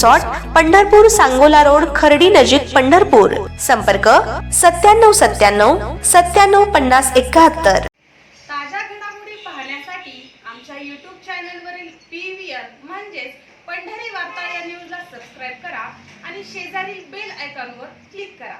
Resort Pandharpur Sangola road Khardi नजीक पंढरपूर. संपर्क सत्त्याण्णव सत्त्याण्णव सत्त्याण्णव पन्नास एकाहत्तर. ताज्या घडामोडी पाहण्यासाठी आमच्या यूट्यूब चॅनलवरील पी व्ही आर म्हणजेच पंढरी वार्ता या न्यूजला सबस्क्राईब करा आणि शेजारील बेल आयकॉनवर क्लिक करा.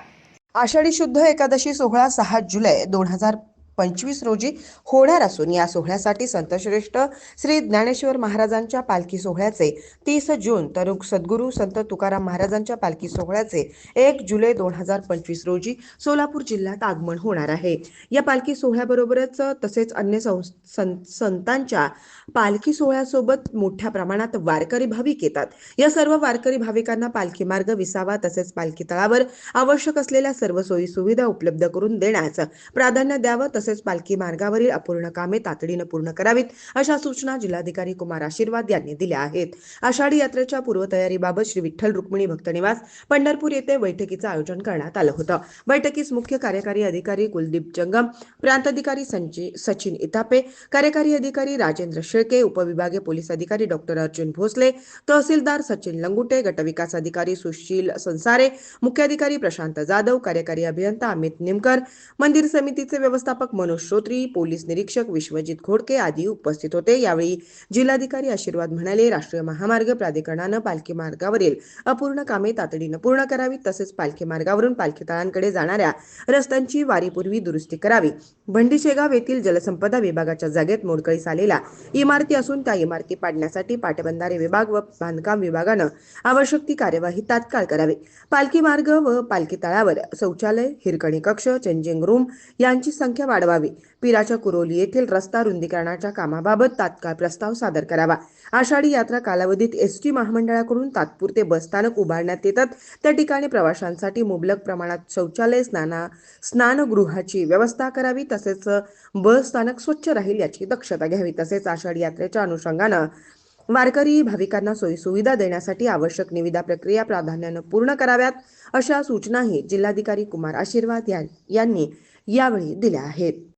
आषाढी शुद्ध एकादशी सोहळा सहा जुलै दोन हजार पंचवीस रोजी होणार असून या सोहळ्यासाठी संतश्रेष्ठ श्री ज्ञानेश्वर महाराजांच्या पालखी सोहळ्याचे तीस जून तर सद्गुरू संत तुकाराम महाराजांच्या पालखी सोहळ्याचे एक जुलै दोन हजार पंचवीस रोजी सोलापूर जिल्ह्यात आगमन होणार आहे. या पालखी सोहळ्याबरोबरच तसेच अन्य सं- संतांच्या पालखी सोहळ्यासोबत मोठ्या प्रमाणात वारकरी भाविक येतात. या सर्व वारकरी भाविकांना पालखी मार्ग विसावा तसेच पालखी तळावर आवश्यक असलेल्या सर्व सोयी सुविधा उपलब्ध करून देण्यास प्राधान्य द्यावं तसेच पालखी मार्गावरील अपूर्ण कामे तातडीनं पूर्ण करावीत अशा सूचना जिल्हाधिकारी कुमार आशीर्वाद यांनी दिल्या आहेत. आषाढी यात्रेच्या पूर्वतयारीबाबत श्री विठ्ठल रुक्मिणी भक्त निवास पंढरपूर येथे बैठकीचं आयोजन करण्यात आलं होतं. बैठकीस मुख्य कार्यकारी अधिकारी कुलदीप जंगम प्रांताधिकारी संजय सचिन इतापे कार्यकारी अधिकारी राजेंद्र शेळके उपविभागीय पोलीस अधिकारी डॉक्टर अर्जुन भोसले तहसीलदार सचिन लंगुटे गटविकास अधिकारी सुशील संसारे मुख्याधिकारी प्रशांत जाधव कार्यकारी अभियंता अमित निमकर मंदिर समितीचे व्यवस्थापक मनोज श्रोत्री पोलीस निरीक्षक विश्वजित घोडके आदी उपस्थित होते. यावेळी जिल्हाधिकारी आशीर्वाद म्हणाले राष्ट्रीय महामार्ग प्राधिकरणानं पालखी मार्गावरील अपूर्ण कामे तातडीनं पूर्ण करावी तसेच पालखी मार्गावरून पालखी तळांकडे जाणाऱ्या रस्त्यांची वारीपूर्वी दुरुस्ती करावी. भंडीशेगाव येथील जलसंपदा विभागाच्या जागेत मोडकळीस आलेल्या इमारती असून त्या इमारती पाडण्यासाठी पाटबंधारे विभाग व बांधकाम विभागानं आवश्यक ती कार्यवाही तात्काळ करावी. पालखी मार्ग व पालखी तळावर शौचालय हिरकणी कक्ष चेंजिंग रूम यांची संख्या वाढवावी. पिराच्या कुरोली येथील रस्ता रुंदीकरणाच्या कामाबाबत तात्काळ प्रस्ताव सादर करावा. आषाढी यात्रा कालावधीत एस टी महामंडळाकडून तात्पुरते बसस्थानक उभारण्यात येतात. त्या ठिकाणी प्रवाशांसाठी मुबलक प्रमाणात शौचालय स्नाना स्नानगृहाची व्यवस्था करावी तसेच बस स्थानक स्वच्छ राहील याची दक्षता घ्यावी. तसेच आषाढी यात्रेच्या अनुषंगानं वारकरी भाविकांना सोयीसुविधा देण्यासाठी आवश्यक निविदा प्रक्रिया प्राधान्यानं पूर्ण कराव्यात अशा सूचनाही जिल्हाधिकारी कुमार आशीर्वाद यांनी यावेळी दिल्या आहेत.